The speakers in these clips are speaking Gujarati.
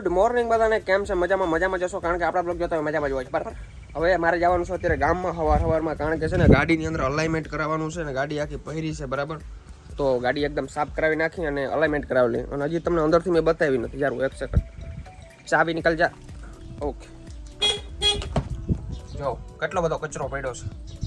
ગુડ મોર્નિંગ બધાને. કેમ છે? મજામાં મજામાં જશો કારણ કે આપણા બ્લોગ જોતા મજામાં જ હોય. બરાબર? હવે મારે જવાનું છે અત્યારે ગામમાં સવાર સવારમાં કારણ કે છે ને ગાડીની અંદર અલાઇમેન્ટ કરાવવાનું છે ને ગાડી આખી પહેરી છે, બરાબર? તો ગાડી એકદમ સાફ કરાવી નાખી અને અલાઇનમેન્ટ કરાવેલી અને હજી તમને અંદરથી મેં બતાવી નથી. યાર, એક સેકન્ડ ચાવી નીકળ જા. ઓકે. જો, કેટલો બધો કચરો પડ્યો છે.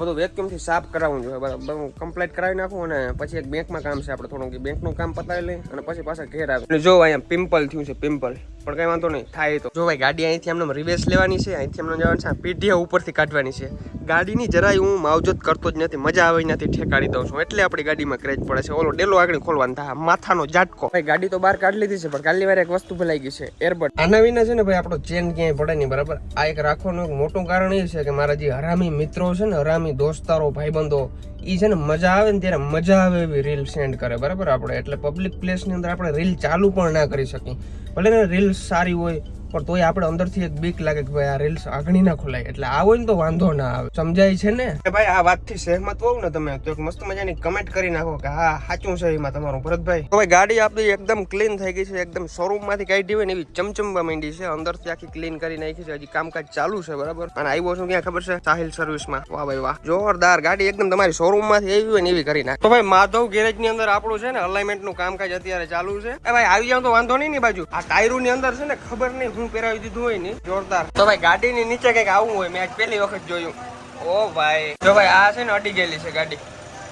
આ બધું વેક્યુમથી સાફ કરાવવું જોઈએ. બરાબર. હું કમ્પ્લીટ કરાવી નાખું અને પછી એક બેંકમાં કામ છે આપણે થોડું બેંકનું કામ પતાવી લઈ અને પછી પાછા ઘેર આવે જો અહીંયા પિમ્પલ થયું છે પિમ્પલ પણ કઈ વાંધો નહીં, થાય તો. જો ભાઈ, ગાડી અહીંથી એમને રિવેસ લેવાની છે, અહીંથી એમને જવાનું છે પીઢીયા ઉપરથી કાઢવાની છે. ગાડીની જરાય હું માવજત કરતો જ નથી, મજા આવી નથી ઠેકાડી દઉં છું. એટલે આપણી ગાડીમાં ક્રેજ પડે છે. ઓલો ડેલો આગળ ખોલવાનું થાય માથાનો ઝાટકો. ભાઈ, ગાડી તો બહાર કાઢી લીધી છે, પણ કાલની વાર એક વસ્તુ ભલાઈ ગઈ છે એરબડ આના વિના છે ને ભાઈ, આપણો ચેન ક્યાંય પડે નહીં, બરાબર? આ એક રાખવાનું એક મોટું કારણ એ છે કે મારા જે હરામી મિત્રો છે ને, હરામી દોસ્તારો, ભાઈબંધો એ છે ને મજા આવે ને ત્યારે મજા આવે એવી રીલ સેન્ડ કરે, બરાબર? આપણે એટલે પબ્લિક પ્લેસની અંદર આપણે રીલ ચાલુ પણ ના કરી શકીએ. ભલે ને રીલ્સ સારી હોય પણ તોય આપણે અંદરથી એક બીક લાગે કે ભાઈ આ રીલ્સ આગળ ના ખોલાય. એટલે આવો ને તો વાંધો ના આવે. સમજાય છે ને? ભાઈ આ વાતથી સહેમત હોવ ને તમે, તો એક મસ્ત મજાની કમેન્ટ કરી નાખો કે હા, સાચું છે એમાં તમારું ભરતભાઈ. તો ભાઈ ગાડી આપણી એકદમ ક્લીન થઈ ગઈ છે, એકદમ શોરૂમમાંથી કાઢી હોય ને એવી ચમચમવા માંડી છે. અંદરથી આખી ક્લીન કરી નાખી છે, હજી કામકાજ ચાલુ છે, બરાબર? અને આવ્યો છું ક્યાં ખબર છે? સાહિલ સર્વિસમાં વાહ ભાઈ વાહ. જોરદાર ગાડી એકદમ તમારી શોરૂમમાંથી આવી હોય ને એવી કરી નાખ. તો ભાઈ માધવ ગેરેજની અંદર આપણું છે ને અલાઇનમેન્ટનું કામકાજ અત્યારે ચાલુ છે. ભાઈ આવી જાવ તો વાંધો નહીં ની બાજુ. આ ટાયરો ની અંદર છે ને ખબર નહીં હું પહેરાવી દીધું હોય ને, જોરદાર. તો ભાઈ ગાડી ની નીચે કંઈક આવું હોય, મેં આજ પહેલી વખત જોયું. ઓ ભાઈ. જો ભાઈ, આ છે ને અટી ગયેલી છે ગાડી.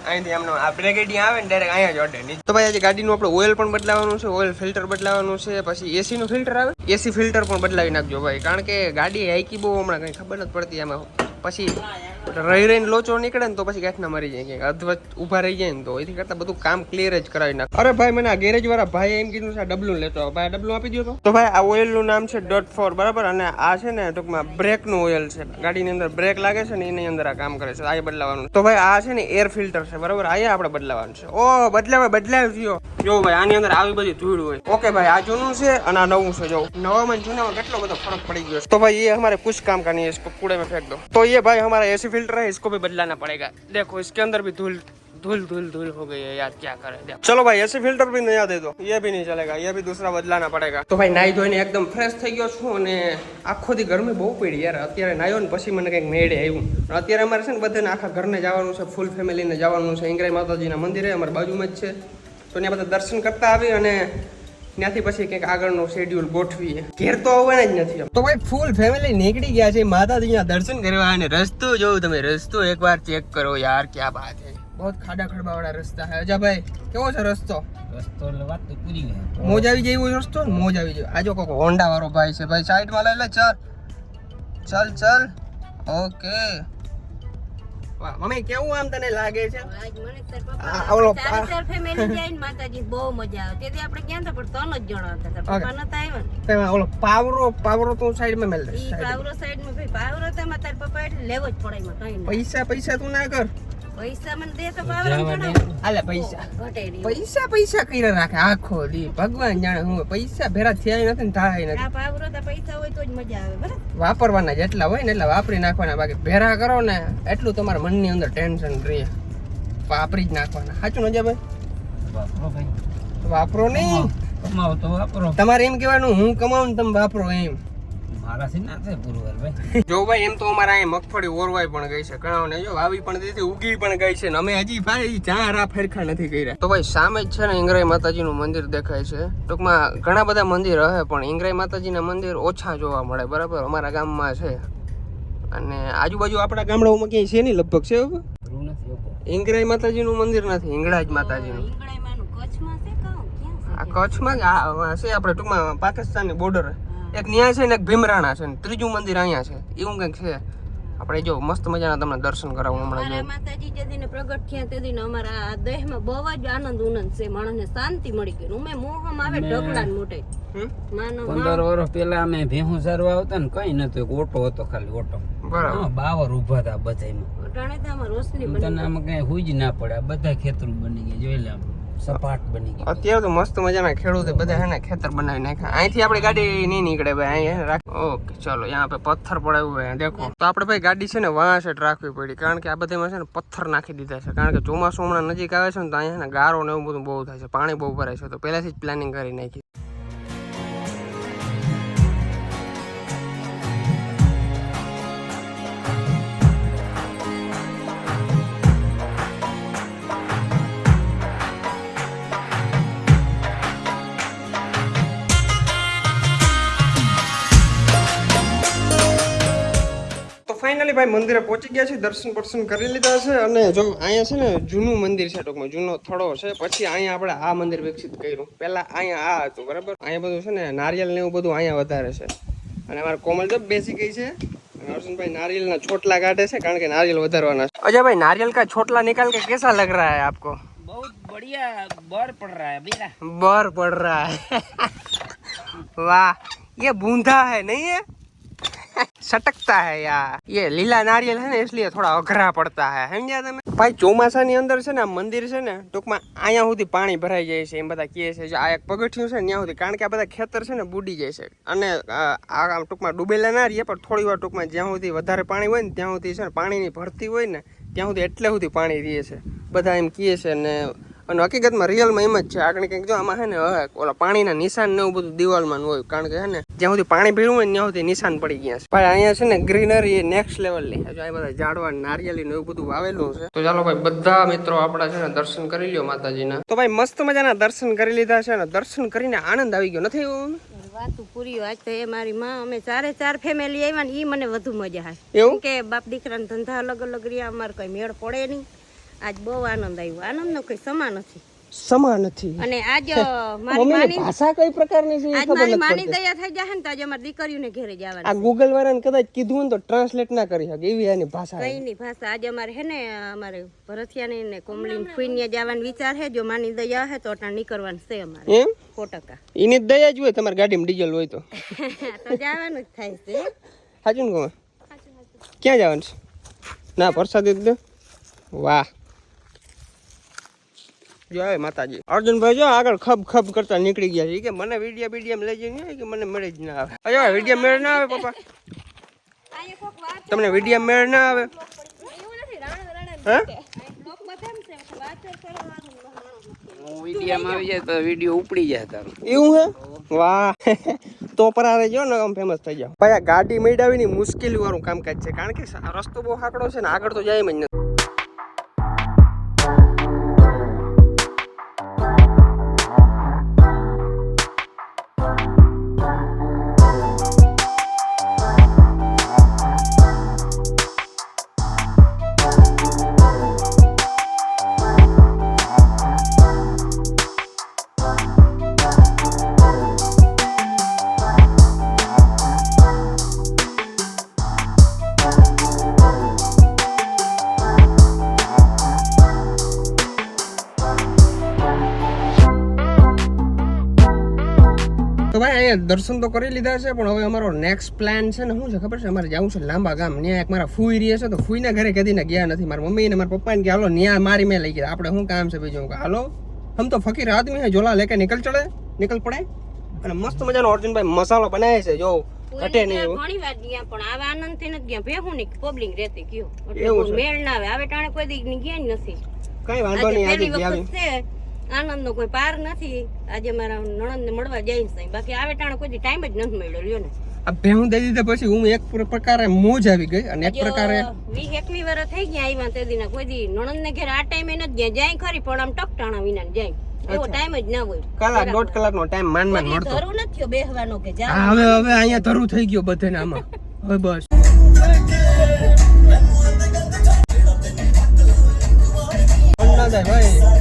અહીંથી એમનો આ બ્રેકેડી આવે ને અહીંયા જ અડે. નહીં તો ભાઈ આજે ગાડીનું આપણે ઓઇલ પણ બદલાવાનું છે ઓઇલ ફિલ્ટર બદલાવાનું છે, પછી એસી નું ફિલ્ટર આવે. એસી ફિલ્ટર પણ બદલાવી નાખજો ભાઈ, કારણ કે ગાડી હાઈકી બહુ હમણાં કઈ ખબર નથી પડતી એમાં પછી રહી રહીને લોચો નીકળે ને તો પછી ગાંઠના મરી જાય કે અધવત ઊભા રહી જાય ને તો. એથી કરતા બધું કામ ક્લિયર જ કરાવી નાખ. અરે ભાઈ, મને આ ગેરેજ વાળા ભાઈ એમ કીધું છે ડબલું લેતો ભાઈ ડબલું આપી દો તો. ભાઈ, આ ઓઇલનું નામ છે ડોટ ફોર બરાબર? અને આ છે ને, ટૂંકમાં બ્રેકનું ઓઇલ છે. ગાડીની અંદર બ્રેક લાગે છે ને, એની અંદર આ કામ કરે છે. આ બદલાવાનું. તો ભાઈ, આ છે ને એર ફિલ્ટર છે, બરાબર? આ આપણે બદલાવાનું છે. ઓ, બદલાવે, બદલાવી ગયો જો ભાઈ, આની અંદર આવી બધી ધૂળ હોય. ઓકે ભાઈ, આ જૂનું છે અને આ નવું છે. જો, નવામાં જૂનામાં કેટલો બધો ફરક પડી ગયો તો ભાઈ, એ અમારે કુછ કામ કરવાની છે કૂડે ફેંક દો. તો એ ભાઈ, અમારા એસી हमारा एसी फिल्टर है इसको भी बदलाना पड़ेगा देखो इसके अंदर भी धूल धूल धूल धूल हो गई है यार क्या करे देखो चलो भाई एसी फिल्टर भी नया दे दो ये भी नहीं चलेगा ये भी दूसरा बदलाना पड़ेगा तो भाई નાઈ ધોઈને એકદમ ફ્રેશ થઈ ગયો છું અને આખો દી ગરમી બહુ પડી યાર અત્યારે નાયો ને પછી મને કંઈક મેળે આવ્યું અત્યારે અમારે છે ને બધાને આખા ઘરને જવાનું છે ફૂલ ફેમિલીને જવાનું છે ઇંગરાઈ માતાજીના મંદિરે અમારા બાજુમાં જ છે તો ત્યાં બધા દર્શન કરતા આવી અને ત્યાંથી પછી કંઈક આગળનું શેડ્યુલ ગોઠવીએ. ઘેર તો આવવાના જ નથી તો ભાઈ ફૂલ ફેમિલી નીકળી ગયા છે. માતાજીના દર્શન કરવા અને રસ્તો જોયું તમે. રસ્તો એકવાર ચેક કરો યાર ક્યાં વાત છે. બહુ ખાડા ખડબા વાળા રસ્તા છે. અજા ભાઈ કેવો છે રસ્તો? રસ્તો વાત તો પૂરી ગઈ. મોજ આવી જાય એવો રસ્તો? ને મોજ આવી જાય આજો કોક હોન્ડા વાળો ભાઈ છે. ભાઈ સાઈડમાં લઈ લે ચાલ. ચાલ ચાલ. ઓકે મમ્મી કેવું આમ તને લાગે છે? ઓલો ચાર પા- ચાર જાય ને માતાજી બહુ મજા આવે. તેથી આપણે ક્યાં હતા પણ ત્રણ જ જણા હતા. પપ્પા નતા આવ્યા ઓલો પાવરો પાવરો તું સાઈડમાં મેલ દે પાવરો સાઈડમાં ભાઈ પાવરો તો તાર પપ્પા એટલે લેવો જ પડે એમાં કઈ પૈસા પૈસા તું ના કર. પૈસા મને દે તો પાવરો જવા દે. જણાવો. આલે પૈસા. પૈસા રાખે આખો દી. ભગવાન જાણે હું પૈસા ભેરા થયા નથી ને થાય નથી. પાવરો તો પૈસા હોય તો જ મજા આવે બરાબર? વાપરવાના જેટલા હોય ને એટલા વાપરી નાખવાના. બાકી ભેરા કરો ને એટલું તમારા મનની અંદર ટેન્શન રહે. વાપરી જ નાખવાના. સાચું નજા ભાઈ વાપરો ભાઈ. વાપરો નહીં. કમાવો તો વાપરો. તમારે એમ કહેવાનું હું કમાવું ને તમે વાપરો એમ. મારાથી ના થાય પૂરું જો ભાઈ એમ તો અમારા અહીંયા મગફળી ઓરવાય પણ ગઈ છે ઘણાઓને જો આવી પણ દીધી ઉગી પણ ગઈ છે ને અમે હજી ભાઈ ચા રા ફેરખા નથી કર્યા. તો ભાઈ સામે જ છે ને ઇંગરાઈ માતાજીનું મંદિર દેખાય છે. ટૂંકમાં ઘણા બધા મંદિર રહે પણ ઇંગરાઈ માતાજીના મંદિર ઓછા જોવા મળે બરાબર? અમારા ગામમાં છે. અને આજુબાજુ આપણા ગામડાઓમાં ક્યાંય છે નહીં લગભગ છે ઇંગરાઈ માતાજીનું મંદિર નથી ઇંગળાજ માતાજીનું. આ કચ્છમાં છે આપણે ટૂંકમાં પાકિસ્તાનની બોર્ડર એક ન્યાય છે ને એક ભીમરાણા છે ને ત્રીજું મંદિર અહીંયા છે. એવું કંઈક છે. આપણે જો મસ્ત મજાના તમને દર્શન કરાવું હમણાં માતાજી જે દિને પ્રગટ થયા તે દિને અમારા આ દેહમાં બહુ જ આનંદ ઉનંદ છે. માણસને શાંતિ મળી ગઈ. ઉમે મોહમ આવે ઢગલાન મોટે માનો પંદર વર્ષ પેલા અમે ભેહું સારવા આવતા ને કઈ નતું એક ઓટો હતો ખાલી ઓટો. બરાબર. બાવર ઊભા હતા બધા અટાણે તો આમાં રોશની તને આમાં કઈ હુઈ જ ના પડે. આ બધા ખેતરું બની ગયા જોઈ લે આમ સપાટ બની ગઈ. અત્યારે તો મસ્ત મજાના ખેડૂતે બધા હેને ખેતર બનાવી નાખ્યા. અહીંથી આપણી ગાડી નહીં નીકળે ભાઈ, અહીં રાખ ઓકે, ચલો યહાં પે પથ્થર પડાવ્યું હોય દેખો. તો આપણે ભાઈ ગાડી છે ને વાંસેટ રાખવી પડી, કારણ કે આ બધામાં છે ને પથ્થર નાખી દીધા છે. કારણ કે ચોમાસું હમણાં નજીક આવે છે ને તો અહીંયા ગારો ને એવું બધું બહુ થાય છે, પાણી બહુ ભરાય છે. તો પહેલાંથી જ પ્લાનિંગ કરી નાખી. ફાઇનલી ભાઈ મંદિરે પહોંચી ગયા છે દર્શન દર્શન કરી લીધા છે અને જો અહીંયા છે ને જૂનું મંદિર છે ટૂંકમાં જૂનો થડો છે પછી અહીંયા આપણે આ મંદિર વિકસિત કર્યું પહેલા અહીંયા આ હતું બરાબર અહીંયા બધું છે ને નારિયેલ ને એવું બધું અહીંયા વધારે છે અને અમારા કોમલ તો બેસી ગઈ છે અને અર્જુનભાઈ નારિયેલના છોટલા કાઢે છે કારણ કે નારિયેલ વધારવાના છે અજય ભાઈ નારિયેલ કા છોટલા નિકાલ के कैसा लग रहा है आपको बहुत बढ़िया बर पड़ रहा है बेटा बर पड़ रहा है वाह ये बूंदा है नहीं है સટકતા હે યાર. એ લીલા નારિયેલ હે ને એટલે થોડા અઘરા પડતા હે. સમજ્યા તમે? ભાઈ, ચોમાસાની અંદર છે ને આ મંદિર છે ને, ટૂંકમાં અહીંયા સુધી પાણી ભરાઈ જાય છે. એમ બધા કહે છે આ એક પગથિયું છે ને, ત્યાં સુધી કારણ કે આ બધા ખેતર છે ને, બુડી જાય છે. અને આ ટૂંકમાં ડૂબેલા ના રહીએ પણ થોડી વાર ટૂંકમાં જ્યાં સુધી વધારે પાણી હોય ને, ત્યાં સુધી છે ને, પાણીની ભરતી હોય ને, ત્યાં સુધી એટલે સુધી પાણી રહે છે. બધા એમ કહે છે ને અને હકીકતમાં રિયલમાં એમ જ છે. આગળ કંઈક જો આમાં છે ને હવે ઓલા પાણીના નિશાન ને એવું બધું દિવાલમાં હોય કારણ કે છે ને જ્યાં સુધી પાણી ભીડું હોય ને ત્યાં સુધી નિશાન પડી ગયા છે. ભાઈ અહીંયા છે ને ગ્રીનરી નેક્સ્ટ લેવલની જો આ બધા ઝાડવા નારિયેલી ને એવું બધું વાવેલું છે. તો ચાલો ભાઈ બધા મિત્રો આપણા છે ને દર્શન કરી લ્યો માતાજીના. તો ભાઈ મસ્ત મજાના દર્શન કરી લીધા છે અને દર્શન કરીને આનંદ આવી ગયો. નથી એવું? વાતું પૂરી વાત તો એ મારી માં અમે ચારે ચાર ફેમિલી આવ્યા ને એ મને વધુ મજા આવે. એવું? કે બાપ દીકરાના ધંધા અલગ અલગ રહ્યા અમારે કઈ મેળ પડે નહીં. આજ બહુ આનંદ આવ્યો. આનંદનો કોઈ સમા નથી. સમા નથી. અને આજ મારી માની ભાષા કઈ પ્રકારની છે આજ મારી માની દયા થઈ જાય ને તો આજે અમારી દીકરીઓને ઘરે જવાનું આ ગૂગલ વાળાને કદાચ કીધું ને તો ટ્રાન્સલેટ ના કરી શકે. એવી એની ભાષા કઈ ની ભાષા. આજે અમારે હે ને અમારે ભરથિયાની ને કોમલી ફૂઈને જવાનો વિચાર હે જો માની દયા હે તો અટાણ નીકળવાનું છે અમારે. એમ? કોટકા એની દયા જ હોય તમારી ગાડીમાં ડીઝલ હોય તો. તો જવાનું જ થાય છે સાચું ને ક્યાં જવાનું છે? ના પ્રસાદી જ વાહ. જો આવે માતાજી. અર્જુનભાઈ જો આગળ ખબ ખબ કરતા નીકળી ગયા છે. કે મને વીડિયો વીડિયો લઈ જઈને કે મને મળે જ ના આવે? અરે વીડિયો મેળ ના આવે પપ્પા? તમને વીડિયો મેળ ના આવે? હે? હું વિડીયામાં આવી જાય તો વીડિયો ઉપડી જાય તારું. એવું હે? વાહ. તો પરારે જો ને આમ ફેમસ થઈ જાવ ભાઈ ગાડી મેળાવીની મુશ્કેલી વાળું કામકાજ છે. કારણ કે રસ્તો બહુ હાકડો છે ને આગળ તો જાય જ નથી. દર્શન તો કરી લીધા છે પણ હવે અમારો નેક્સ્ટ પ્લાન છે ને શું છે ખબર છે? અમારે જવું છે લાંબા ગામ. ત્યાં એક મારા ફૂઈ રહે છે તો ફૂઈના ઘરે કદીને ગયા નથી. મારા મમ્મી ને મારા પપ્પાને કે હાલો ન્યા મારી મેં લઈ ગયા. આપણે શું કામ છે બીજું? હાલો હમ તો ફકીર આદમી હે જોલા લેકે નીકળ ચડે નિકલ પડે. અને મસ્ત મજાનો અર્જુનભાઈ મસાલો બનાવે છે જો ઘટે નહીં. ઘણી વાર ગયા પણ આવા આનંદથી નથી ગયા. ભેહું ની પબ્લિક રહેતી એટલે મેળ ના આવે. આવે ટાણે કોઈ દી ગયા નથી. કઈ વાંધો નહીં આજે ગયા આનંદ નો કોઈ પાર નથી. આજે મારા નણંદ ને મળવા જઈશ નહીં બાકી આવે ટાણે કોઈ ટાઈમ જ નથી મળ્યો લ્યો ને. આ ભેહું દઈ દીધા પછી હું એક પ્રકારે મોજ આવી ગઈ અને એક પ્રકારે વીસ એકવી વર્ષ થઈ ગયા આવ્યા તે દીના. કોઈ દી નણંદ ને ઘેર આ ટાઈમે નથી ગયા. જાય ખરી પણ આમ ટકટાણા વિના જાય એવો ટાઈમ જ ના હોય. કલાક દોઢ કલાકનો ટાઈમ માન માન મળતો. ધરું નથી થયો બેહવાનો કે જા હવે હવે અહીંયા ધરું થઈ ગયો બધાને આમાં. હવે બસ. ભાઈ.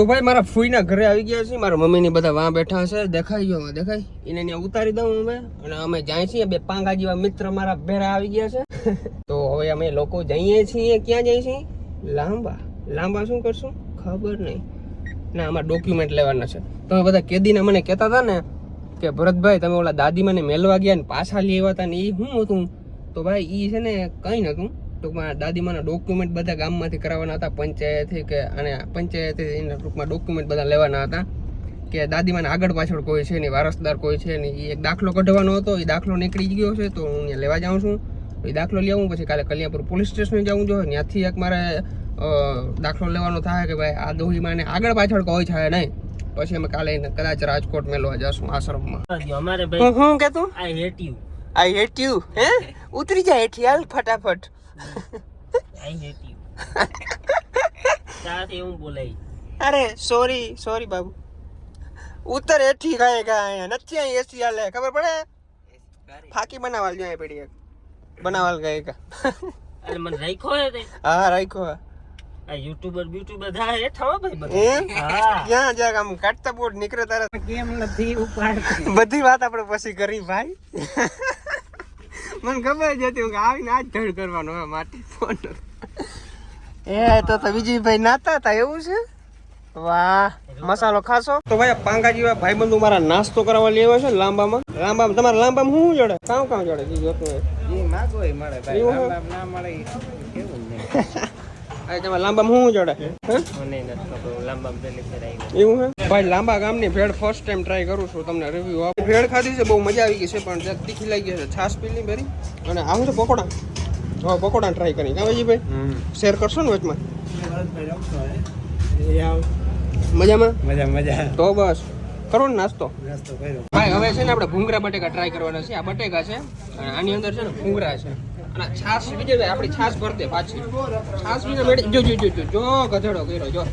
તો ભાઈ, મારા ફૂઈના ઘરે આવી ગયા છે મારા મમ્મીની બધા વાં બેઠા છે. દેખાઈ ગયો અમે દેખાય. એને ત્યાં ઉતારી દઉં અમે અને અમે જાય છીએ, બે પાંગા જેવા મિત્ર મારા ભેરા આવી ગયા છે. તો હવે અમે લોકો જઈએ છીએ. ક્યાં જઈએ છીએ? લાંબા. લાંબા શું કરશું? ખબર નહીં. ના, આમાં ડોક્યુમેન્ટ લેવાના છે. તમે બધા કેદીને મને કહેતા હતા ને કે, ભરતભાઈ, તમે ઓલા દાદી મને મેલવા ગયા ને પાછા લેવા હતા ને એ શું હતું? તો ભાઈ એ છે ને કંઈ નહોતું. ટૂંકમાં દાદીમાના ડોક્યુમેન્ટ બધા ગામમાંથી કરાવવાના હતા પંચાયતથી કે અને પંચાયતથી એના ટૂંકમાં ડોક્યુમેન્ટ બધા લેવાના હતા કે દાદીમાને આગળ પાછળ કોઈ છે નહીં વારસદાર કોઈ છે નહીં એ એક દાખલો કઢવાનો હતો એ દાખલો નીકળી ગયો છે તો હું અહીંયા લેવા જાઉં છું. એ દાખલો લેવું પછી કાલે કલ્યાણપુર પોલીસ સ્ટેશને જવું જોઈએ ત્યાંથી એક મારે દાખલો લેવાનો થાય કે ભાઈ આ દોહીમાને આગળ પાછળ કોઈ છે નહીં. પછી અમે કાલે કદાચ રાજકોટ મેલવા જશું આશ્રમમાં. અમારે હું હું કેતું I hate you. I hate you હે? ઉતરી જાય હેઠી હાલ ફટાફટ. અરે સોરી સોરી બાબુ. ઉત્તર એઠી ખાય કા અહીંયા નથી અહીં એસી હાલે ખબર પડે? ફાકી બનાવાલ જાય પડી એક. બનાવાલ ગઈ કા અરે મને રાખ્યો હે હા રાખ્યો આ યુટ્યુબર બ્યુટ્યુબર બધા હેઠા હો ભાઈ બધા. હા. ક્યાં જા આમ કાટતા બોર્ડ નીકળે તારે. કેમ નથી ઉપાડ બધી વાત આપણે પછી કરી ભાઈ. મને ખબર જ હતી કે આવીને આજ ધડ કરવાનો હવે માટી ફોન. એ તો તો વિજયભાઈ નાતા હતા એવું છે? વાહ મસાલો ખાશો? તો ભાઈ પાંગા જેવા ભાઈબંધો મારા નાસ્તો કરાવવા લેવા છે લાંબામાં. લાંબામાં તમારા લાંબામાં શું જોડે? કામ કામ જોડે? જી જોતું હોય. એ માગો એ મળે ભાઈ? લાંબા ના મળે કેવું તમારા લાંબામાં શું જોડે એવું હે? ભાઈ લાંબા ગામની ભેળ ફર્સ્ટ ટાઈમ ટ્રાય કરું છું તમને રિવ્યુ આપ. ભેળ ખાધી છે બહુ મજા આવી ગઈ છે પણ જરાક તીખી લાગી છે. છાશ પીલી ભરી અને આવું છે પકોડા? હા પકોડા ટ્રાય કરી કાં ભાઈ? શેર કરશો ને વચમાં? મજામાં? મજા મજા. તો બસ. કરો ને નાસ્તો? નાસ્તો ભાઈ હવે છે ને આપણે ભૂંગરા બટેકા ટ્રાય કરવાના છે. આ બટેકા છે અને આની અંદર છે ને ભૂંગરા છે. અને છાસ બીજે આપણી છાશ ભરતે પાછી. છાસ બીજે મેળી જો જો જો જો, ગધેડો કર્યો, જો.